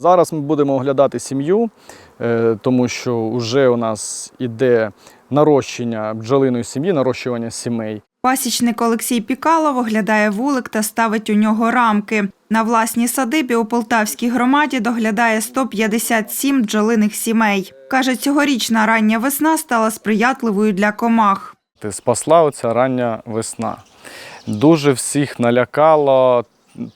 Зараз ми будемо оглядати сім'ю, е, тому що вже у нас іде нарощення бджолиної сім'ї, нарощування сімей. Пасічник Олексій Пікалов оглядає вулик та ставить у нього рамки. На власній садибі у Полтавській громаді доглядає 157 бджолиних сімей. Каже, цьогорічна рання весна стала сприятливою для комах. Ти Спасла оця рання весна. Дуже всіх налякало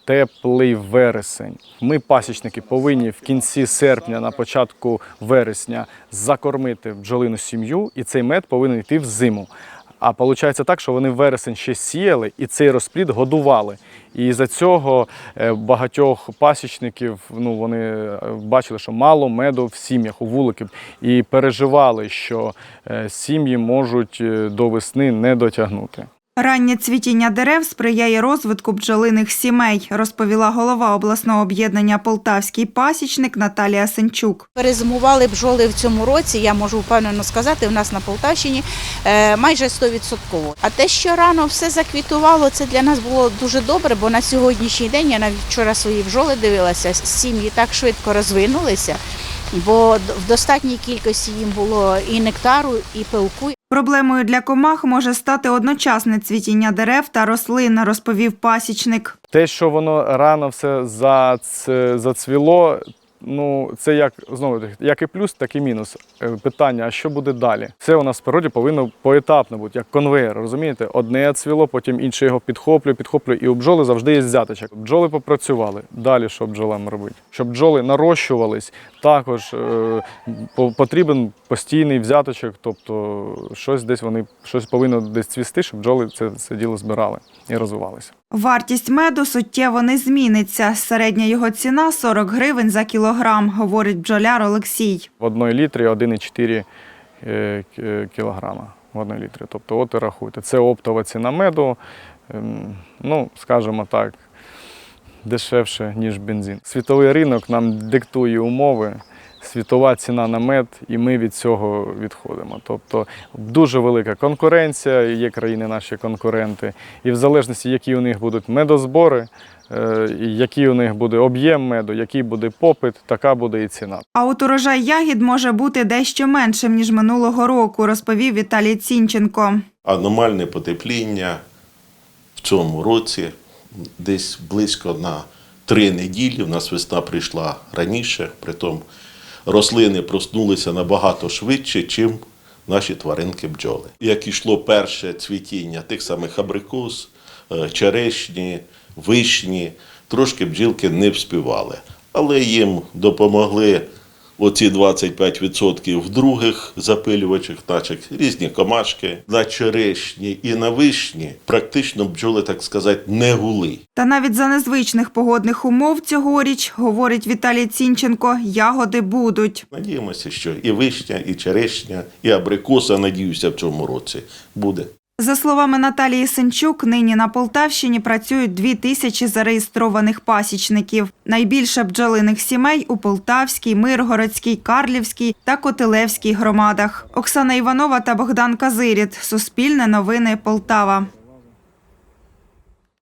теплий вересень. Ми, пасічники, повинні в кінці серпня, на початку вересня, закормити бджолину сім'ю, і цей мед повинен йти в зиму. А виходить так, що вони вересень ще сіяли і цей розплід годували. І за цього е, багатьох пасічників ну, вони е, бачили, що мало меду в сім'ях у вуликів і переживали, що е, сім'ї можуть до весни не дотягнути. Раннє цвітіння дерев сприяє розвитку бджолиних сімей, розповіла голова обласного об'єднання Полтавський пасічник Наталія Сенчук. Перезимували бджоли в цьому році, я можу впевнено сказати, у нас на Полтавщині е, майже 100%. А те, що рано все заквітувало, це для нас було дуже добре, бо на сьогоднішній день я навіть вчора свої бджоли дивилася, сім'ї так швидко розвинулися, бо в достатній кількості їм було і нектару, і пилку, Проблемою для комах може стати одночасне цвітіння дерев та рослин, розповів пасічник. Те, що воно рано все зацвіло, ну це як знову як і плюс, так і мінус. Е, Питання: а що буде далі? Все у нас в природі повинно поетапно бути, як конвейер. Розумієте? Одне цвіло, потім інше його підхоплює, підхоплює. І у бджоли завжди є взяточок. Бджоли попрацювали. Далі що бджолам робити? Щоб бджоли нарощувались, також е, потрібен постійний взяточок, тобто щось десь вони щось повинно десь цвісти, щоб бджоли це, це діло збирали і розвивалися. Вартість меду суттєво не зміниться. Середня його ціна 40 гривень за кілограм, говорить бджоляр Олексій. В одній літрі 1,4 е, е, кілограма в одній літрі. Тобто, от і рахуйте. Це оптова ціна меду, ем, ну, скажімо так, дешевше, ніж бензин. Світовий ринок нам диктує умови, світова ціна на мед, і ми від цього відходимо. Тобто дуже велика конкуренція, є країни наші конкуренти, і в залежності, які у них будуть медозбори, е, який у них буде об'єм меду, який буде попит, така буде і ціна. А от урожай ягід може бути дещо меншим, ніж минулого року, розповів Віталій Цінченко. аномальне потепління в цьому році, десь близько на три неділі. У нас весна прийшла раніше, притом рослини проснулися набагато швидше, чим наші тваринки бджоли. Як ішло перше цвітіння тих самих абрикос, е, черешні, вишні, трошки бджілки не вспівали. Але їм допомогли оці 25% в других запилювачах, наче різні комашки. На черешні і на вишні практично бджоли, так сказати, не гули. Та навіть за незвичних погодних умов цьогоріч, говорить Віталій Цінченко, ягоди будуть. Надіємося, що і вишня, і черешня, і абрикоса, надіюся, в цьому році буде. За словами Наталії Сенчук, нині на Полтавщині працюють дві тисячі зареєстрованих пасічників. Найбільше бджолиних сімей у Полтавській, Миргородській, Карлівській та Котелевській громадах. Оксана Іванова та Богдан Казиріт. Суспільне новини Полтава.